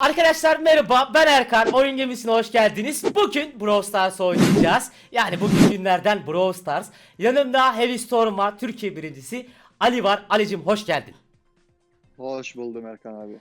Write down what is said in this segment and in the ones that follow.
Arkadaşlar merhaba ben Erkan oyun gemisine hoş geldiniz. Bugün Brawl Stars oynayacağız. Yani bugün günlerden Brawl Stars. Yanımda Heavy Storm var Türkiye birincisi. Ali var. Ali'cim hoş geldin. Hoş buldum Erkan abi.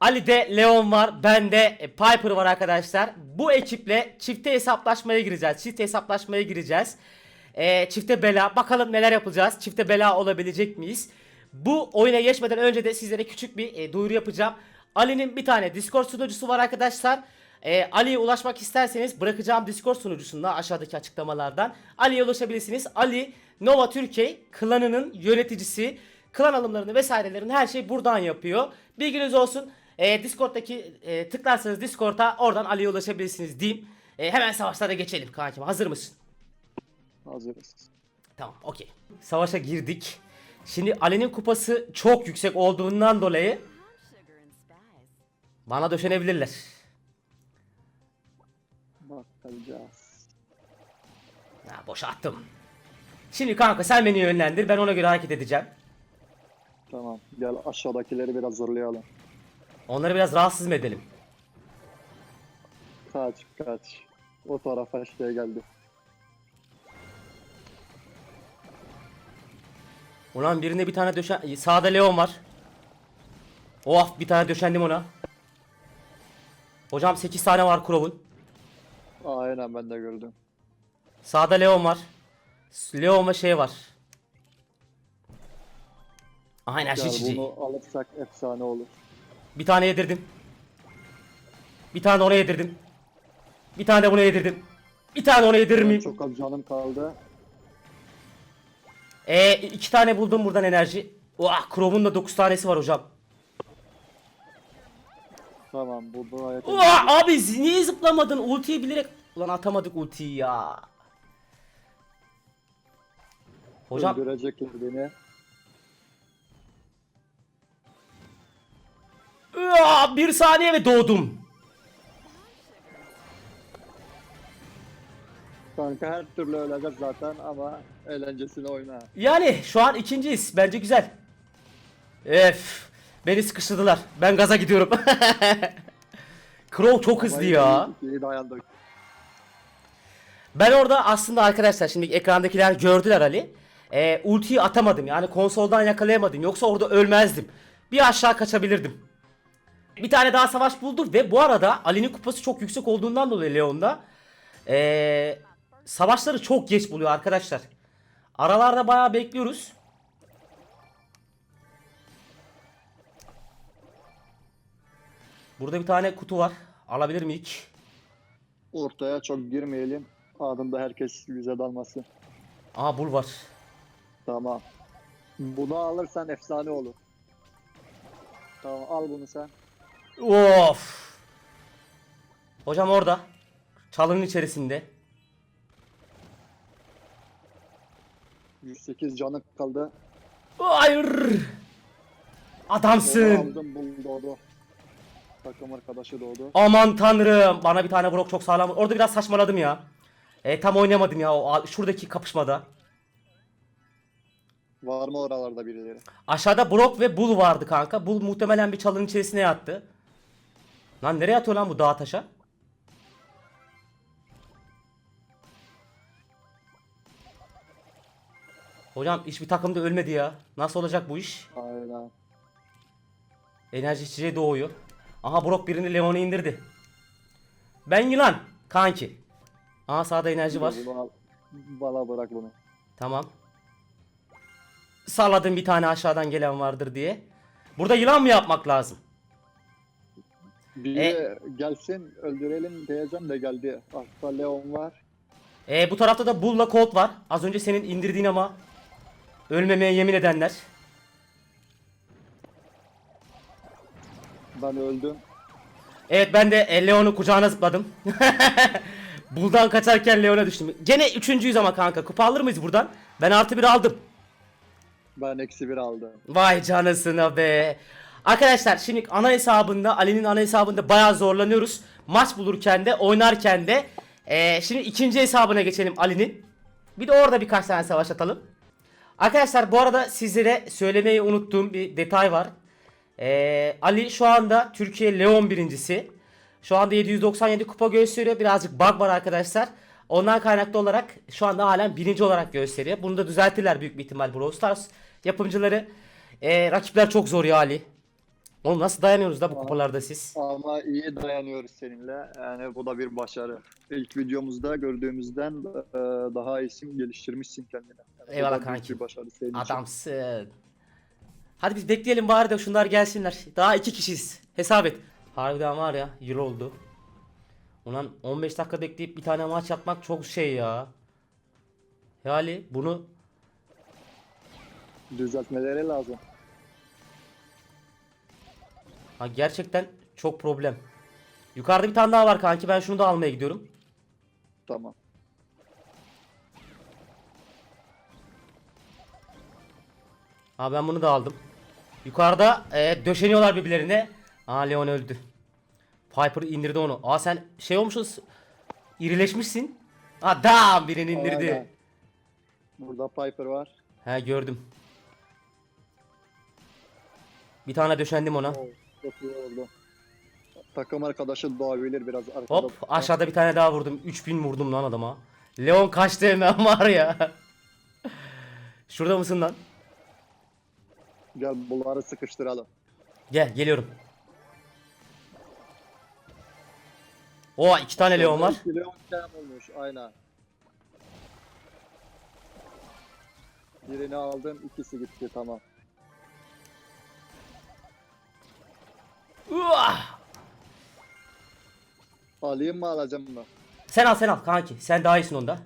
Ali'de Leon var. Bende e, Piper var arkadaşlar. Bu ekiple çifte hesaplaşmaya gireceğiz. Çifte hesaplaşmaya gireceğiz. E, çifte bela. Bakalım neler yapacağız. Çifte bela olabilecek miyiz? Bu oyuna geçmeden önce de sizlere küçük bir e, duyuru yapacağım. Ali'nin bir tane Discord sunucusu var arkadaşlar. E, Ali'ye ulaşmak isterseniz bırakacağım Discord sunucusunda aşağıdaki açıklamalardan Ali'ye ulaşabilirsiniz. Ali Nova Türkiye klanının yöneticisi. Klan alımlarını vesairelerini her şey buradan yapıyor. Bilginiz olsun. E, Discord'daki e, tıklarsanız Discord'a oradan Ali'ye ulaşabilirsiniz diyeyim. E, hemen savaşlara geçelim kankim. Hazır mısın? Hazırız. Tamam okey. Savaşa girdik. Şimdi Ali'nin kupası çok yüksek olduğundan dolayı. Bana döşenebilirler. Bakacağız. Ha, boşa attım. Şimdi kanka sen beni yönlendir. Ben ona göre hareket edeceğim. Tamam. Gel aşağıdakileri biraz zorlayalım. Onları biraz rahatsız mı edelim? Kaç kaç. O tarafa işte geldi. Ulan birine bir tane döşen... Sağda Leon var. Oh bir tane döşendim ona. Hocam 8 tane var Crow'un. Aynen ben de gördüm. Sağda Leon var. Leon ve şey var. Aha enerji içeceği. bunu alırsak efsane olur. Bir tane yedirdim. Bir tane ona yedirdim. Bir tane de buna yedirdim. Bir tane ona yedirir miyim? Çok az canım kaldı. Ee, iki tane buldum buradan enerji. Vah, Chrome'un da 9 tanesi var hocam. Tamam bu bu gayet Vah, abi niye zıplamadın? Ultiyi bilerek... Ulan atamadık ultiyi ya. Hocam öldürecekler beni. Vah, bir saniye ve doğdum. Kanka her türlü öleceğiz zaten ama eğlencesini oyna. Yani şu an ikinciyiz. Bence güzel. Ef. Beni sıkıştırdılar. Ben gaza gidiyorum. Crow çok hızlı ya. dayandık. Ben orada aslında arkadaşlar şimdi ekrandakiler gördüler Ali. Ee, ultiyi atamadım yani konsoldan yakalayamadım. Yoksa orada ölmezdim. Bir aşağı kaçabilirdim. Bir tane daha savaş buldu ve bu arada Ali'nin kupası çok yüksek olduğundan dolayı Leon'da ee, savaşları çok geç buluyor arkadaşlar. Aralarda bayağı bekliyoruz. Burada bir tane kutu var. Alabilir miyik? Ortaya çok girmeyelim. Adında herkes yüze dalmasın. Aa bul var. Tamam. Bunu alırsan efsane olur. Tamam al bunu sen. Of. Hocam orada. Çalının içerisinde. 108 canı kaldı. Hayır. Onu Adamsın. aldım bunu doğdu. Takım arkadaşı doğdu. Aman tanrım. Bana bir tane brok çok sağlam. Orada biraz saçmaladım ya. E, tam oynamadım ya o şuradaki kapışmada. Var mı oralarda birileri? Aşağıda Brock ve Bull vardı kanka. Bull muhtemelen bir çalının içerisine yattı. Lan nereye atıyor lan bu dağ taşa? Hocam hiçbir takımda ölmedi ya. Nasıl olacak bu iş? Aynen. Enerji içeceği doğuyor. Aha Brock birini Leon'u indirdi. Ben yılan kanki. Aha sağda enerji var. Bana bırak bunu. Tamam. Salladım bir tane aşağıdan gelen vardır diye. Burada yılan mı yapmak lazım? Biri E- gelsin öldürelim diyeceğim de geldi. Altta Leon var. Ee, bu tarafta da Bull'la Colt var. Az önce senin indirdiğin ama ölmemeye yemin edenler. Ben öldüm. Evet ben de e, Leon'u kucağına zıpladım. Bull'dan kaçarken Leon'a düştüm. Gene üçüncüyüz ama kanka. Kupa alır mıyız buradan? Ben artı bir aldım. Ben eksi bir aldım. Vay canısına be. Arkadaşlar şimdi ana hesabında Ali'nin ana hesabında bayağı zorlanıyoruz. Maç bulurken de oynarken de. Ee, şimdi ikinci hesabına geçelim Ali'nin. Bir de orada birkaç tane savaş atalım. Arkadaşlar bu arada sizlere söylemeyi unuttuğum bir detay var. Ee, Ali şu anda Türkiye Leon birincisi. Şu anda 797 kupa gösteriyor. Birazcık bug var arkadaşlar. Ondan kaynaklı olarak şu anda halen birinci olarak gösteriyor. Bunu da düzeltirler büyük bir ihtimal Brawl Stars yapımcıları. Ee, rakipler çok zor ya Ali. Oğlum nasıl dayanıyorsunuz da bu kupalarda siz? Ama iyi dayanıyoruz seninle. Yani bu da bir başarı. İlk videomuzda gördüğümüzden e, daha isim geliştirmişsin kendine. Yani Eyvallah kanki. Adamsın. Hadi biz bekleyelim bari de şunlar gelsinler. Daha iki kişiyiz. Hesap et. Harbiden var ya yıl oldu. Ulan 15 dakika bekleyip bir tane maç yapmak çok şey ya. Yani bunu Düzeltmeleri lazım. ha, gerçekten çok problem. Yukarıda bir tane daha var kanki ben şunu da almaya gidiyorum. Tamam. Ha ben bunu da aldım. Yukarıda e, döşeniyorlar birbirlerine. Aa Leon öldü. Piper indirdi onu. Aa sen şey olmuşsun. irileşmişsin. Adam birini indirdi. Aynen. Burada Piper var. He gördüm. Bir tane döşendim ona. Oo, çok iyi oldu. Takım arkadaşı doğabilir biraz arkada. Hop aşağıda bir tane daha vurdum. 3000 vurdum lan adama. Leon kaçtı hemen var ya. Şurada mısın lan? Gel bunları sıkıştıralım. Gel geliyorum. O iki tane Leon var. İki Leon Cam olmuş aynen. Birini aldım ikisi gitti tamam. Uah! Alayım mı alacağım mı? Sen al sen al kanki. Sen daha iyisin onda.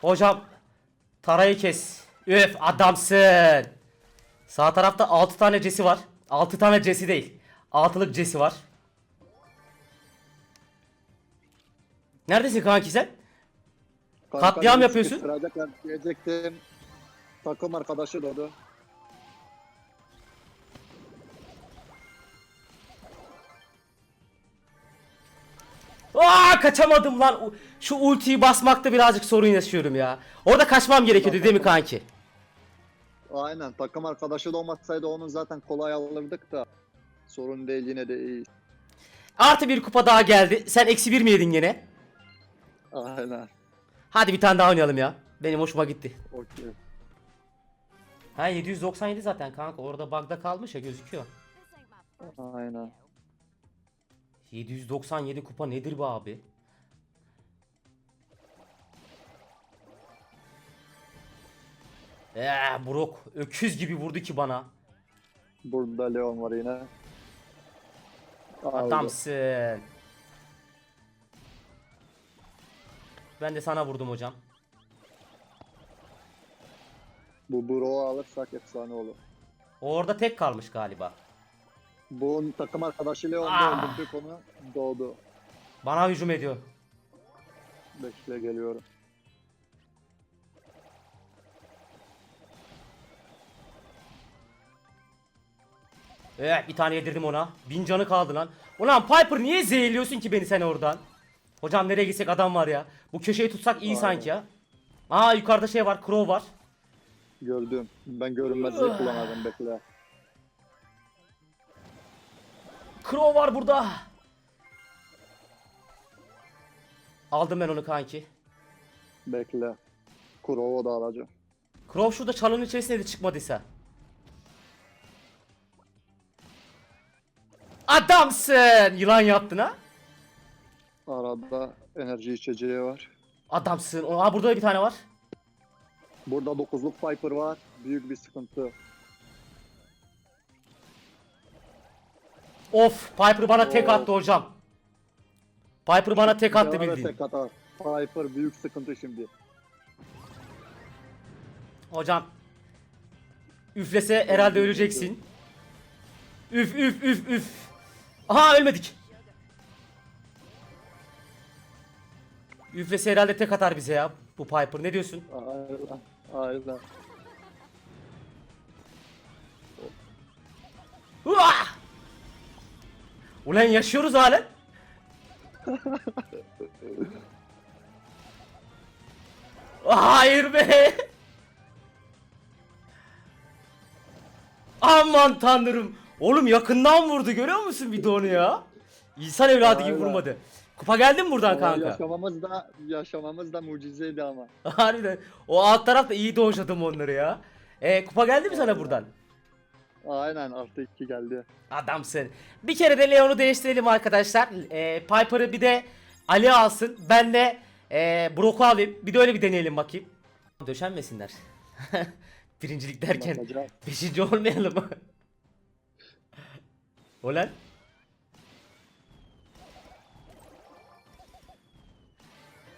Hocam tarayı kes. Üf adamsın. Sağ tarafta 6 tane cesi var. 6 tane cesi değil. 6'lık cesi var. Neredesin kanki sen? Kanka Katliam yapıyorsun. sıkıştıracaklar diyecektim. Takım arkadaşı doğdu. Aa kaçamadım lan. Şu ultiyi basmakta birazcık sorun yaşıyorum ya. Orada kaçmam gerekiyordu değil mi kanki? Aynen takım arkadaşı da olmasaydı onu zaten kolay alırdık da. Sorun değil yine de iyi. Artı bir kupa daha geldi. Sen eksi bir mi yedin gene? Aynen. Hadi bir tane daha oynayalım ya. Benim hoşuma gitti. Okey. Ha 797 zaten kanka. Orada bug'da kalmış ya gözüküyor. Aynen. Rodeo. 797 kupa nedir be abi? Eee Brock öküz gibi vurdu ki bana. Burada Leon var yine. Aldı. Adamsın. Ben de sana vurdum hocam. Bu Bro'u alırsak efsane olur. Orada tek kalmış galiba. Bu takım arkadaşı Leon da Ah. öldürdük onu. Doğdu. Bana hücum ediyor. Bekle geliyorum. Evet bir tane yedirdim ona. Bin canı kaldı lan. Ulan Piper niye zehirliyorsun ki beni sen oradan? Hocam nereye gitsek adam var ya. Bu köşeyi tutsak iyi Aynen. sanki ya. Aa yukarıda şey var. Crow var. Gördüm. Ben görünmezliği kullanırım bekle. Crow var burada. Aldım ben onu kanki. Bekle. Kurov'u da alacağım. Crow şurada çalının içerisinde de çıkmadıysa. Adamsın. Yılan yaptın ha. Arada enerji içeceği var. Adamsın. Aa burada da bir tane var. Burada 9'luk Piper var. Büyük bir sıkıntı. Of Piper bana tek Of. attı hocam. Piper bana tek attı da bildiğin. tek atar. Piper büyük sıkıntı şimdi. Hocam. Üflese herhalde öleceksin. Üf üf üf üf. Aha ölmedik. Üflese herhalde tek atar bize ya bu Piper. Ne diyorsun? Aynen. Aynen. Uah! Ulan yaşıyoruz halen. Hayır be. Aman tanrım. Oğlum yakından vurdu görüyor musun bir videonu ya? İnsan evladı gibi vurmadı. Kupa geldi mi buradan Ama kanka? Yaşamamız da, yaşamamız da mucizeydi ama. Harbiden. O alt tarafta iyi dojladım onları ya. E, kupa geldi mi sana buradan? Aynen artı 2 geldi. Adamsın. Bir kere de Leon'u değiştirelim arkadaşlar. E, Piper'ı bir de Ali alsın. Ben de e, Brock'u alayım. Bir de öyle bir deneyelim bakayım. Döşenmesinler. Birincilik derken Bakacağız. beşinci olmayalım. Olan?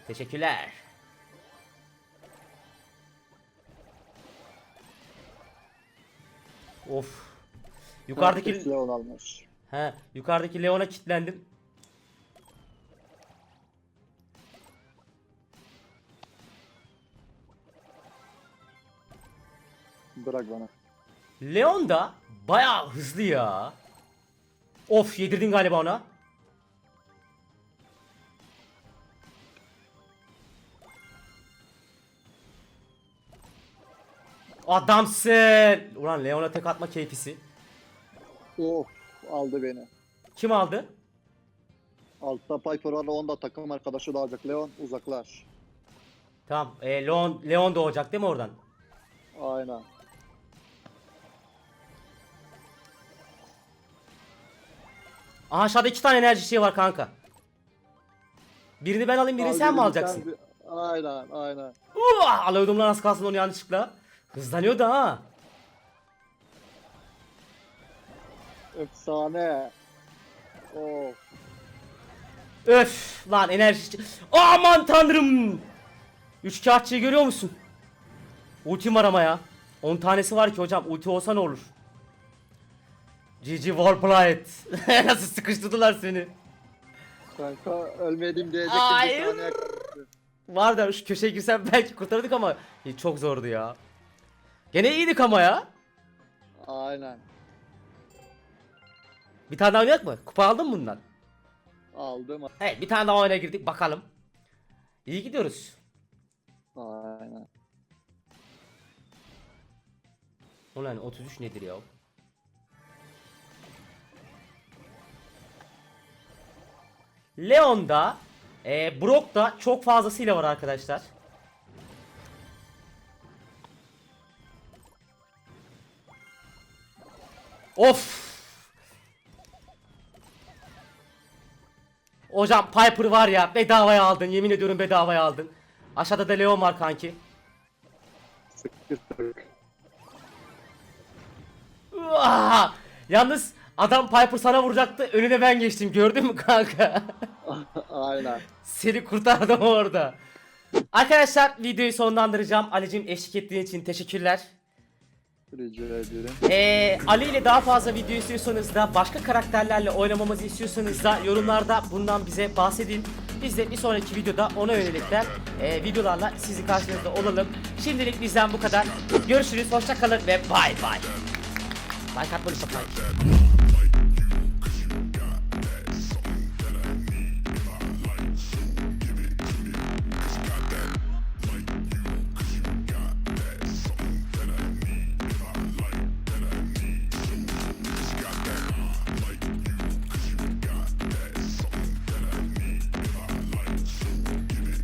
Teşekkürler. Of. Yukarıdaki Leon almış. He, yukarıdaki Leon'a kilitlendim. Bırak bana. Leon da bayağı hızlı ya. Of yedirdin galiba ona. Adamsın. Ulan Leon'a tek atma keyfisi. Of aldı beni. Kim aldı? Altta Piper var onda takım arkadaşı da alacak. Leon uzaklaş. Tamam. E, Leon Leon doğacak değil mi oradan? Aynen. Aha aşağıda iki tane enerji şeyi var kanka. Birini ben alayım birini Al sen mi alacaksın? bir- Aynen aynen. Uah, alıyordum lan az kalsın onu yanlışlıkla. Hızlanıyor da ha. Efsane. Of. Öf lan enerji. Aman tanrım. Üç kağıtçıyı görüyor musun? Ultim var ama ya. 10 tanesi var ki hocam ulti olsa ne olur? GG Warblight. Nasıl sıkıştırdılar seni? Kanka ölmedim diyecektim Hayır. saniye. Var da şu köşeye girsem belki kurtardık ama çok zordu ya. Gene iyiydik ama ya. Aynen. Bir tane daha oynayak mı? Kupa aldın mı bundan? Aldım. Evet bir tane daha oyuna girdik bakalım. İyi gidiyoruz. Aynen. Ulan 33 nedir ya? Leon'da e, Brock'ta çok fazlasıyla var arkadaşlar. Of! Hocam Piper var ya bedavaya aldın yemin ediyorum bedavaya aldın. Aşağıda da Leon var kanki. Sıkıştık. Yalnız adam Piper sana vuracaktı. Önüne ben geçtim. Gördün mü kanka? Aynen. Seni kurtardım orada. Arkadaşlar videoyu sonlandıracağım. Ali'cim eşlik ettiğin için teşekkürler. Rica ederim. Ee, Ali ile daha fazla video istiyorsanız da başka karakterlerle oynamamızı istiyorsanız da yorumlarda bundan bize bahsedin. Biz de bir sonraki videoda ona yönelikler e, videolarla sizi karşınızda olalım. Şimdilik bizden bu kadar. Görüşürüz, hoşça kalın ve bay bay. Like atmayı.